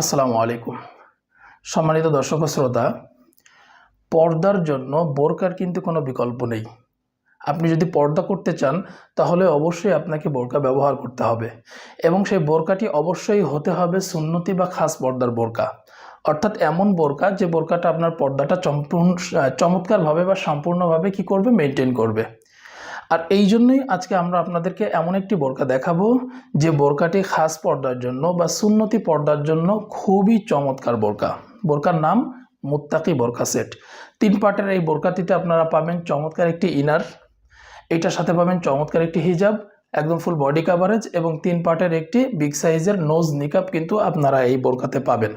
আসসালামু আলাইকুম। সম্মানিত দর্শক শ্রোতা, পর্দার জন্য বোরকার কিন্তু কোনো বিকল্প নেই। আপনি যদি পর্দা করতে চান, তাহলে অবশ্যই আপনাকে বোরকা ব্যবহার করতে হবে এবং সেই বোরকাটি অবশ্যই হতে হবে সুন্নতি বা খাস পর্দার বোরকা। অর্থাৎ এমন বোরকা যে বোরকাটা আপনার পর্দাটা চমৎকারভাবে বা সম্পূর্ণভাবে কি করবে? মেনটেন করবে। আর এই জন্যই আজকে আমরা আপনাদেরকে এমন একটি বোরকা দেখাবো, যে বোরকাটি খাস পর্দার জন্য বা সুন্নতি পর্দার জন্য খুবই চমৎকার বোরকা বোরকার নাম মুত্তাকি বোরকা সেট। তিন পার্টের এই বোরকাটিতে আপনারা পাবেন চমৎকার একটি ইনার, এটার সাথে পাবেন চমৎকার একটি হিজাব, একদম ফুল বডি কাভারেজ এবং তিন পার্টের একটি বিগ সাইজের নোজ নিকাপ কিন্তু আপনারা এই বোরকাতে পাবেন।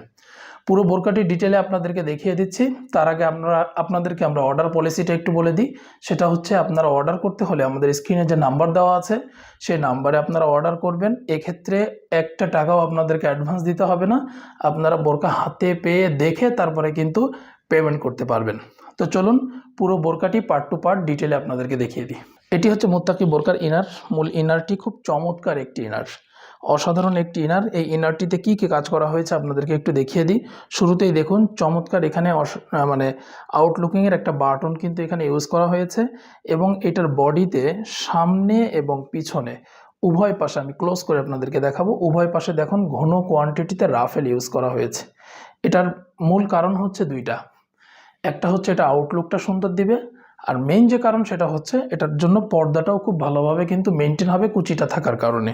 পুরো বোরকাটি ডিটেলে আপনাদেরকে দেখিয়ে দিচ্ছি। তার আগে আপনারা আপনাদেরকে আমরা অর্ডার পলিসিটা একটু বলে দিই। সেটা হচ্ছে আপনারা অর্ডার করতে হলে আমাদের স্ক্রিনে যে নাম্বার দেওয়া আছে, সেই নাম্বারে আপনারা অর্ডার করবেন। এক্ষেত্রে একটা টাকাও আপনাদেরকে অ্যাডভান্স দিতে হবে না। আপনারা বোরকা হাতে পেয়ে দেখে তারপরে কিন্তু পেমেন্ট করতে পারবেন। তো চলুন পুরো বোরকাটি পার্ট টু পার্ট ডিটেলে আপনাদেরকে দেখিয়ে দিই। এটি হচ্ছে মোত্তাকি বোরকার ইনার মূল ইনারটি খুব চমৎকার একটি ইনার অসাধারণ একটি ইনার এই ইনারটিতে কী কী কাজ করা হয়েছে আপনাদেরকে একটু দেখিয়ে দিই। শুরুতেই দেখুন, চমৎকার এখানে মানে আউটলুকিংয়ের একটা বাটন কিন্তু এখানে ইউজ করা হয়েছে এবং এটার বডিতে সামনে এবং পিছনে উভয় পাশে আমি ক্লোজ করে আপনাদেরকে দেখাবো। উভয় পাশে দেখুন, ঘন কোয়ান্টিটিতে রাফেল ইউজ করা হয়েছে। এটার মূল কারণ হচ্ছে দুইটা। একটা হচ্ছে এটা আউটলুকটা সুন্দর দিবে আর মেইন যে কারণ সেটা হচ্ছে এটার জন্য পর্দাটাও খুব ভালোভাবে কিন্তু মেনটেন হবে কুচিটা থাকার কারণে।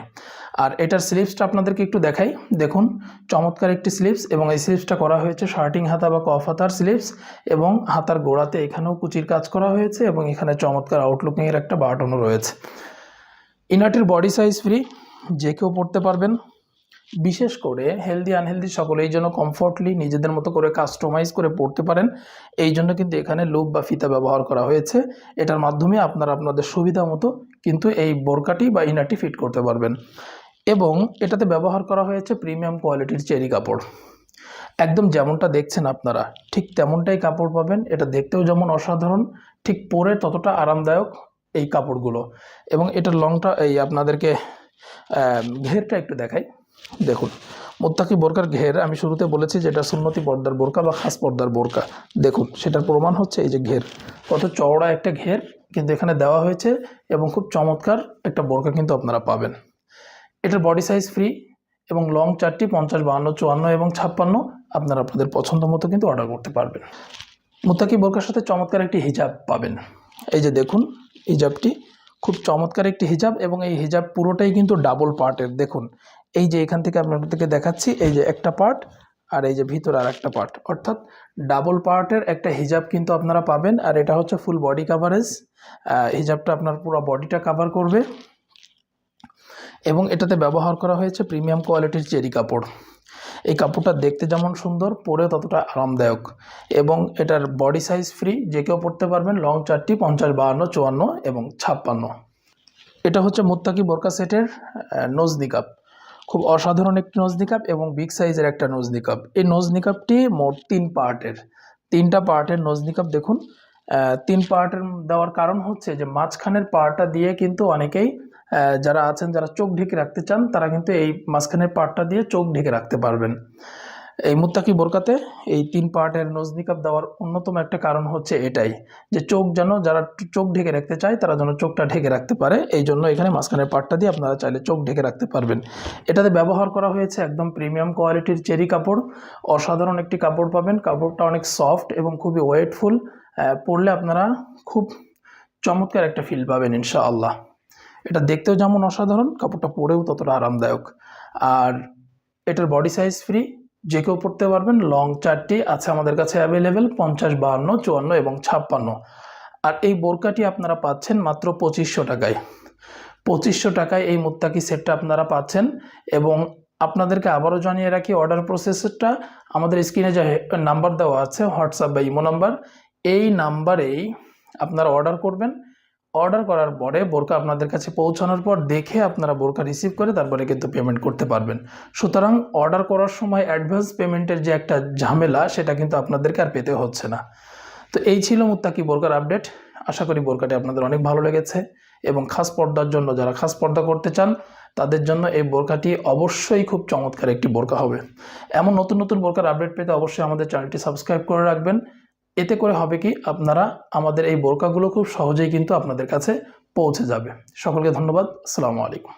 আর এটার স্লিপসটা আপনাদেরকে একটু দেখাই। দেখুন, চমৎকার একটি স্লিপস এবং এই স্লিপসটা করা হয়েছে শার্টিং হাতা বা কফ হাতার স্লিপস এবং হাতার গোড়াতে এখানেও কুচির কাজ করা হয়েছে এবং এখানে চমৎকার আউটলুকিংয়ের একটা বাটনও রয়েছে। ইনাটির বডি সাইজ ফ্রি যে কেউ পড়তে পারবেন। বিশেষ করে হেলদি আনহেলদি সকলে এই জন্য কমফর্টলি নিজেদের মতো করে কাস্টমাইজ করে পড়তে পারেন। এই জন্য কিন্তু এখানে লুপ বা ফিতা ব্যবহার করা হয়েছে। এটার মাধ্যমে আপনারা আপনাদের সুবিধা মতো কিন্তু এই বোরকাটি বা ইনারটি ফিট করতে পারবেন। এবং এটাতে ব্যবহার করা হয়েছে প্রিমিয়াম কোয়ালিটির চেরি কাপড়। একদম যেমনটা দেখছেন আপনারা, ঠিক তেমনটাই কাপড় পাবেন। এটা দেখতেও যেমন অসাধারণ, ঠিক পরে ততটা আরামদায়ক এই কাপড়গুলো। এবং এটার লংটা এই আপনাদেরকে ঘেরটা একটু দেখাই। দেখুন, মোত্তাকি বোরকার ঘের আমি শুরুতে বলেছি যে এটা সুন্নতি পর্দার বোরকা বা খাস পর্দার বোরকা। দেখুন, সেটার প্রমাণ হচ্ছে এই যে ঘের। কত চওড়া একটা ঘের কিন্তু এখানে দেওয়া হয়েছে এবং খুব চমৎকার একটা বোরকা কিন্তু আপনারা পাবেন। এটার বডি সাইজ ফ্রি এবং লং চারটি, পঞ্চাশ, বাহান্ন, চুয়ান্ন এবং ছাপ্পান্ন আপনারা আপনাদের পছন্দ মতো কিন্তু অর্ডার করতে পারবেন। মুত্তাকি বোরকার সাথে চমৎকার একটি হিজাব পাবেন। এই যে দেখুন, হিজাবটি খুব চমৎকার একটি হিজাব এবং এই হিজাব পুরোটাই কিন্তু ডাবল পার্টের দেখুন, এই যে এখান থেকে আপনাদেরকে দেখাচ্ছি, এই যে একটা পার্ট আর এই যে ভিতর আর একটা পার্ট অর্থাৎ ডাবল পার্টের একটা হিজাব কিন্তু আপনারা পাবেন আর এটা হচ্ছে ফুল বডি কাভারেজ হিজাবটা আপনার পুরো বডিটা কাভার করবে এবং এটাতে ব্যবহার করা হয়েছে প্রিমিয়াম কোয়ালিটির চেরি কাপড়। এই কাপড়টা দেখতে যেমন সুন্দর পরে ততটা আরামদায়ক। এবং এটার বডি সাইজ ফ্রি যে কেউ পড়তে পারবেন লং চারটি, পঞ্চাশ বাহান্ন, চুয়ান্ন এবং ছাপ্পান্ন। এটা হচ্ছে মুত্তাকি বোরকা সেটের নোজ নিকাপ খুব অসাধারণ একটি নোজ নিকাপ এবং বিগ সাইজের একটা নোজ নিকাপ এই নোজ নিকাপটি মোট তিন পার্টের তিনটা পার্টের নোজ নিকাপ দেখুন। তিন পার্টের দেওয়ার কারণ হচ্ছে যে, মাঝখানের পার্টটা দিয়ে কিন্তু অনেকেই যারা আছেন, যারা চোখ ঢেকে রাখতে চান, তারা কিন্তু এই মাঝখানের পার্টটা দিয়ে চোখ ঢেকে রাখতে পারবেন। এই মুত্তাকি বোরকাতে এই তিন পার্টের নোজ নিকাপ দেওয়ার অন্যতম একটা কারণ হচ্ছে এটাই, যে চোখ যেন, যারা চোখ ঢেকে রাখতে চায়, তারা যেন চোখটা ঢেকে রাখতে পারে। এই জন্য এখানে মাঝখানের পার্টটা দিয়ে আপনারা চাইলে চোখ ঢেকে রাখতে পারবেন। এটাতে ব্যবহার করা হয়েছে একদম প্রিমিয়াম কোয়ালিটির চেরি কাপড়। অসাধারণ একটি কাপড় পাবেন। কাপড়টা অনেক সফট এবং খুবই ওয়েটফুল। পরলে আপনারা খুব চমৎকার একটা ফিল পাবেন, ইনশাআল্লাহ। এটা দেখতেও যেমন অসাধারণ, কাপড়টা পরেও ততটা আরামদায়ক। আর এটার বডি সাইজ ফ্রি যে কেউ পড়তে পারবেন লং চারটি আছে আমাদের কাছে অ্যাভেলেবেল পঞ্চাশ, বাহান্ন, চুয়ান্ন এবং ছাপ্পান্ন। আর এই বোরকাটি আপনারা পাচ্ছেন মাত্র পঁচিশশো টাকায়। পঁচিশশো টাকায় এই মুত্তাকি সেটটা আপনারা পাচ্ছেন এবং আপনাদেরকে আবারও জানিয়ে রাখি অর্ডার প্রসেসটা আমাদের স্ক্রিনে যে নাম্বার দেওয়া আছে হোয়াটসঅ্যাপ বা ইমো নাম্বার এই নাম্বারেই আপনারা অর্ডার করবেন। অর্ডার করার পরে বোরকা আপনাদের কাছে পৌঁছানোর পর দেখে আপনারা বোরকা রিসিভ করে তারপরে কিন্তু পেমেন্ট করতে পারবেন। সুতরাং অর্ডার করার সময় অ্যাডভান্স পেমেন্টের যে একটা ঝামেলা, সেটা কিন্তু আপনাদেরকে আর পেতে হচ্ছে না। তো এই ছিল মুত্তাকি বোরকার আপডেট আশা করি বোরকাটি আপনাদের অনেক ভালো লেগেছে এবং খাস পর্দার জন্য যারা খাস পর্দা করতে চান, তাদের জন্য এই বোরকাটি অবশ্যই খুব চমৎকার একটি বোরকা হবে। এমন নতুন নতুন বোরকার আপডেট পেতে অবশ্যই আমাদের চ্যানেলটি সাবস্ক্রাইব করে রাখবেন। এতে করে হবে কি আপনারা আমাদের এই বোরকাগুলো খুব সহজেই কিন্তু আপনাদের কাছে পৌঁছে যাবে। সকলকে ধন্যবাদ। আসসালামু আলাইকুম।